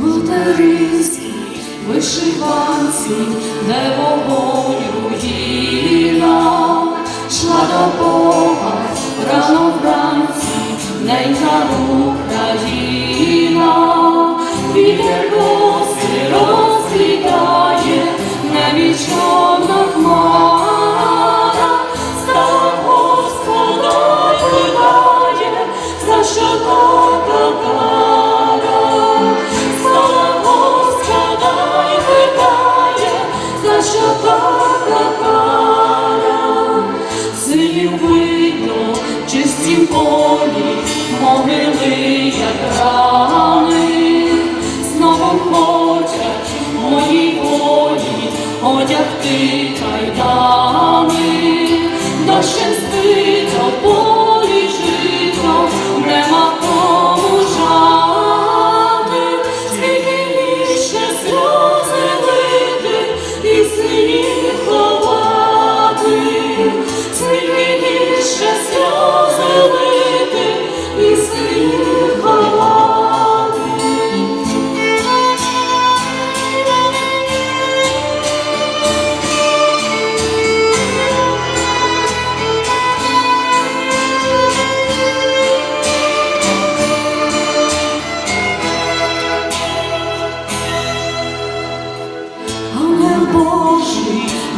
материнській вишиванці, де вогонь руїна, шла до Бога рано вранці, ненька Україна, полі, могили, як рани, знову хочуть мої волі одягти кайдани, дощем збито полі жито, нема кому жати, скільки ще сльози лити і синів ховати,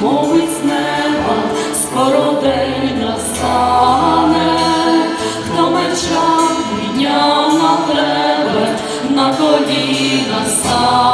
мовить з неба, скоро день настане, хто меча підняв на тебе, на коліна стане.